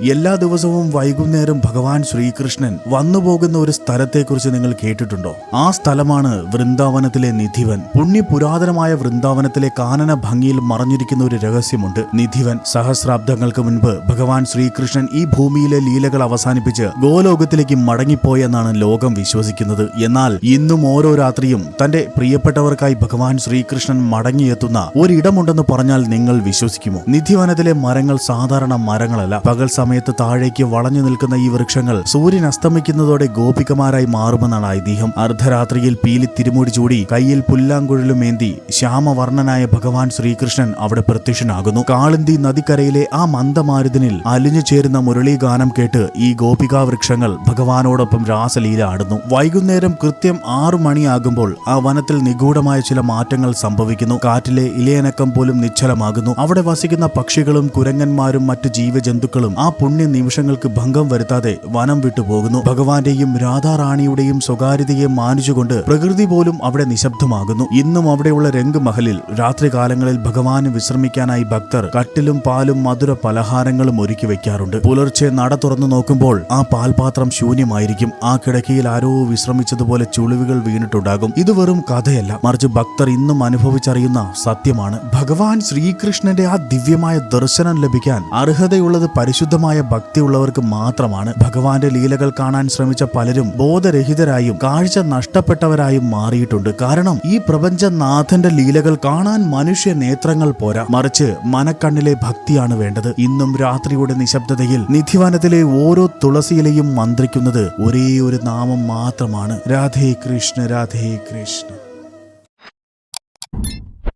എല്ലാ ദിവസവും വൈകുന്നേരം ഭഗവാൻ ശ്രീകൃഷ്ണൻ വന്നുപോകുന്ന ഒരു സ്ഥലത്തെക്കുറിച്ച് നിങ്ങൾ കേട്ടിട്ടുണ്ടോ? ആ സ്ഥലമാണ് വൃന്ദാവനത്തിലെ നിധിവൻ. പുണ്യ പുരാതനമായ വൃന്ദാവനത്തിലെ കാനന ഭംഗിയിൽ മറഞ്ഞിരിക്കുന്ന ഒരു രഹസ്യമുണ്ട്. നിധിവൻ സഹസ്രാബ്ദങ്ങൾക്ക് മുൻപ് ഭഗവാൻ ശ്രീകൃഷ്ണൻ ഈ ഭൂമിയിലെ ലീലകൾ അവസാനിപ്പിച്ച് ഗോലോകത്തിലേക്ക് മടങ്ങിപ്പോയെന്നാണ് ലോകം വിശ്വസിക്കുന്നത്. എന്നാൽ ഇന്നും ഓരോ രാത്രിയും തന്റെ പ്രിയപ്പെട്ടവർക്കായി ഭഗവാൻ ശ്രീകൃഷ്ണൻ മടങ്ങിയെത്തുന്ന ഒരിടമുണ്ടെന്ന് പറഞ്ഞാൽ നിങ്ങൾ വിശ്വസിക്കുമോ? നിധിവനത്തിലെ മരങ്ങൾ സാധാരണ മരങ്ങളല്ല. പകൽ സമയത്ത് താഴേക്ക് വളഞ്ഞു നിൽക്കുന്ന ഈ വൃക്ഷങ്ങൾ സൂര്യൻ അസ്തമിക്കുന്നതോടെ ഗോപികമാരായി മാറുമെന്നാണ് ഐതിഹ്യം. അർദ്ധരാത്രിയിൽ പീലി തിരുമുടി ചൂടി കയ്യിൽ പുല്ലാങ്കുഴലുമേന്തി ശ്യാമവർണനായ ഭഗവാൻ ശ്രീകൃഷ്ണൻ അവിടെ പ്രത്യക്ഷനാകുന്നു. കാളിന്തി നദിക്കരയിലെ ആ മന്ദമാരുതനിൽ അലിഞ്ഞു ചേരുന്ന മുരളീഗാനം കേട്ട് ഈ ഗോപികാ വൃക്ഷങ്ങൾ ഭഗവാനോടൊപ്പം രാസലീല ആടുന്നു. വൈകുന്നേരം കൃത്യം ആറു മണിയാകുമ്പോൾ ആ വനത്തിൽ നിഗൂഢമായ ചില മാറ്റങ്ങൾ സംഭവിക്കുന്നു. കാറ്റിലെ ഇലയനക്കം പോലും നിശ്ചലമാകുന്നു. അവിടെ വസിക്കുന്ന പക്ഷികളും കുരങ്ങന്മാരും മറ്റു ജീവജന്തുക്കളും ആ പുണ്യ നിമിഷങ്ങൾക്ക് ഭംഗം വരുത്താതെ വനം വിട്ടുപോകുന്നു ഭഗവാന്റെയും രാധാറാണിയുടെയും സ്വകാര്യതയെ മാനിച്ചുകൊണ്ട് പ്രകൃതി പോലും അവിടെ നിശബ്ദമാകുന്നു. ഇന്നും അവിടെയുള്ള രംഗ് മഹലിൽ രാത്രികാലങ്ങളിൽ ഭഗവാന് വിശ്രമിക്കാനായി ഭക്തർ കട്ടിലും പാലും മധുര പലഹാരങ്ങളും ഒരുക്കി വെക്കാറുണ്ട്. പുലർച്ചെ നട തുറന്നു നോക്കുമ്പോൾ ആ പാൽപാത്രം ശൂന്യമായിരിക്കും. ആ കിടക്കയിൽ ആരോ വിശ്രമിച്ചതുപോലെ ചുളിവുകൾ വീണിട്ടുണ്ടാകും. ഇത് വെറും കഥയല്ല. മറിച്ച് ഭക്തർ ഇന്നും അനുഭവിച്ചറിയുന്ന സത്യമാണ്. ഭഗവാൻ ശ്രീകൃഷ്ണന്റെ ആ ദിവ്യമായ ദർശനം ലഭിക്കാൻ അർഹതയുള്ളത് പരിശുദ്ധമായ ഭക്തിയുള്ളവർക്ക് മാത്രമാണ് ഭഗവാന്റെ ലീലകൾ കാണാൻ ശ്രമിച്ച പലരും ബോധരഹിതരായും കാഴ്ച നഷ്ടപ്പെട്ടവരായും മാറിയിട്ടുണ്ട്. കാരണം ഈ പ്രപഞ്ചനാഥന്റെ ലീലകൾ കാണാൻ മനുഷ്യ നേത്രങ്ങൾ പോരാ. മറിച്ച് മനക്കണ്ണിലെ ഭക്തിയാണ് വേണ്ടത്. ഇന്നും രാത്രിയുടെ നിശബ്ദതയിൽ നിധിവനത്തിലെ ഓരോ തുളസിയിലെയും മന്ത്രിക്കുന്നത് ഒരേ ഒരു നാമം മാത്രമാണ്. രാധേ കൃഷ്ണ രാധേ കൃഷ്ണ.